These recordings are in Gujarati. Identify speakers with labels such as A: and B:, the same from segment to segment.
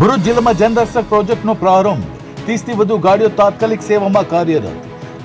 A: ભરૂચ જિલ્લામાં જનરક્ષક પ્રોજેક્ટનો પ્રારંભ. ત્રીસથી વધુ ગાડીઓ તાત્કાલિક સેવામાં કાર્યરત.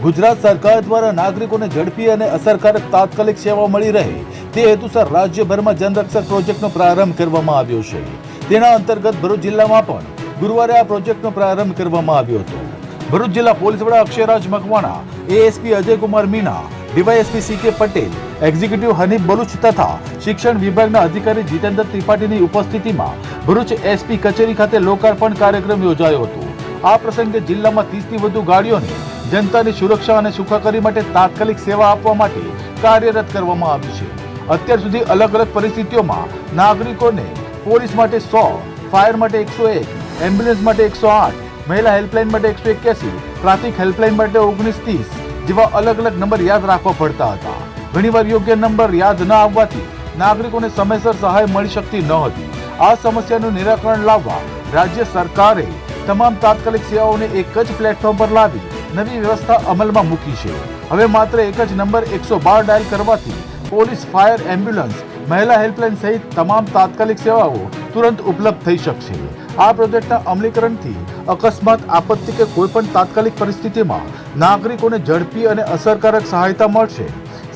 A: ગુજરાત સરકાર દ્વારા નાગરિકોને ઝડપી અને અસરકારક તાત્કાલિક સેવા મળી રહે. તે હેતુસર રાજ્યભરમાં જનરક્ષક પ્રોજેક્ટનો પ્રારંભ કરવામાં આવ્યો છે. તેના અંતર્ગત ભરૂચ જિલ્લામાં પણ ગુરુવારે આ પ્રોજેક્ટનો પ્રારંભ કરવામાં આવ્યો હતો. ભરૂચ જિલ્લા પોલીસ વડા Akshayraj Makwana, ASP Ajaykumar Meena DYSP C K Patel, executive Hanif Baloch તથા શિક્ષણ વિભાગના અધિકારી જીતેન્દ્ર ત્રિપાઠીની ઉપસ્થિતિમાં ભરૂચ એસપી કચેરી ખાતે લોકાર્પણ કાર્યક્રમ યોજાયો હતો. આ પ્રસંગે જિલ્લામાં ત્રીસથી વધુ ગાડીઓને જનતાની સુરક્ષા અને સુખાકારી માટે તાત્કાલિક સેવા આપવા માટે કાર્યરત કરવામાં આવી છે. અત્યાર સુધી અલગ અલગ પરિસ્થિતિઓમાં નાગરિકોને પોલીસ માટે સો, ફાયર માટે એકસો એક, એમ્બ્યુલન્સ માટે એકસો આઠ, મહિલા હેલ્પલાઇન માટે એકસો એક્યાસી, ટ્રાફિક હેલ્પલાઇન માટે ઓગણીસ, ત્રીસ જેવા અલગ અલગ નંબર યાદ રાખવા પડતા હતા. ઘણીવાર યોગ્ય નંબર યાદ ન આવવાથી નાગરિકોને સમયસર સહાય મળી શકતી ન હતી. આ સમસ્યાનું નિરાકરણ લાવવા રાજ્ય સરકારે તમામ તાત્કાલિક સેવાઓને એક જ પ્લેટફોર્મ પર લાવી નવી વ્યવસ્થા અમલમાં મૂકી છે. હવે માત્ર એક જ નંબર એકસો બાર ડાયલ કરવાથી પોલીસ, ફાયર, એમ્બ્યુલન્સ મહિલા હેલ્પલાઇન સહિત તમામ તાત્કાલિક સેવાઓ તુરંત ઉપલબ્ધ થઈ શકશે. આ પ્રોજેક્ટના અમલીકરણથી અકસ્માત, આપત્તિ કે કોઈપણ તાત્કાલિક પરિસ્થિતિમાં નાગરિકોને ઝડપી અને અસરકારક સહાયતા મળશે.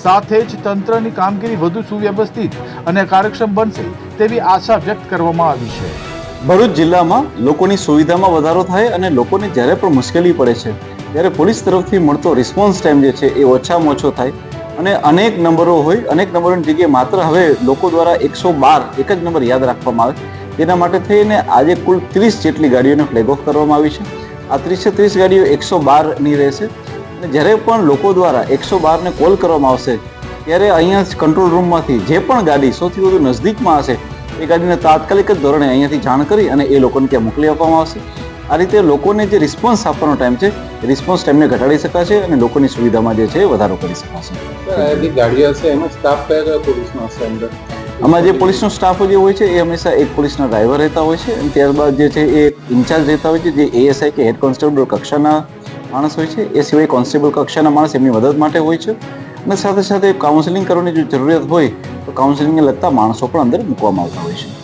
A: સાથે જ તંત્રની કામગીરી વધુ સુવ્યવસ્થિત અને કાર્યક્ષમ બનશે તેવી આશા વ્યક્ત કરવામાં આવી છે.
B: ભરૂચ જિલ્લામાં લોકોની સુવિધામાં વધારો થાય અને લોકોને જ્યારે પણ મુશ્કેલી પડે છે, ત્યારે પોલીસ તરફથી મળતો રિસ્પોન્સ ટાઈમ જે છે એ ઓછામાં ઓછો થાય. અને અનેક નંબરો હોય, અનેક નંબરોની જગ્યાએ માત્ર હવે લોકો દ્વારા એકસો બાર એક જ નંબર યાદ રાખવામાં આવે. તેના માટે થઈને આજે કુલ ત્રીસ જેટલી ગાડીઓને ફ્લેગ ઓફ કરવામાં આવી છે. આ ત્રીસે ત્રીસ ગાડીઓ એકસો બારની રહેશે. અને જ્યારે પણ લોકો દ્વારા એકસો બારને કોલ કરવામાં આવશે, ત્યારે અહીંયા કંટ્રોલ રૂમમાંથી જે પણ ગાડી સૌથી વધુ નજદીકમાં હશે, એ ગાડીને તાત્કાલિક જ ધોરણે અહીંયાથી જાણ કરી અને એ લોકોને ત્યાં મોકલી આપવામાં આવશે. આ રીતે લોકોને જે રિસ્પોન્સ આપવાનો ટાઈમ છે રિસ્પોન્સ ટાઈમને ઘટાડી શકાશે અને લોકોની સુવિધામાં જે છે વધારો કરી શકાશે.
C: જે ગાડીઓ હશે એમાં સ્ટાફ કયા કયા પોલીસનો હશે અંદર?
B: આમાં જે પોલીસનો સ્ટાફ જે હોય છે એ હંમેશા એક પોલીસના ડ્રાઈવર રહેતા હોય છે અને ત્યારબાદ જે છે એ ઇન્ચાર્જ રહેતા હોય છે જે એએસઆઈ કે હેડ કોન્સ્ટેબલ કક્ષાના માણસ હોય છે એ સિવાય કોન્સ્ટેબલ કક્ષાના માણસ એમની મદદ માટે હોય છે. અને સાથે સાથે કાઉન્સેલિંગ કરવાની જો જરૂરિયાત હોય તો કાઉન્સેલિંગને લગતા માણસો પણ અંદર મૂકવામાં આવતા હોય છે.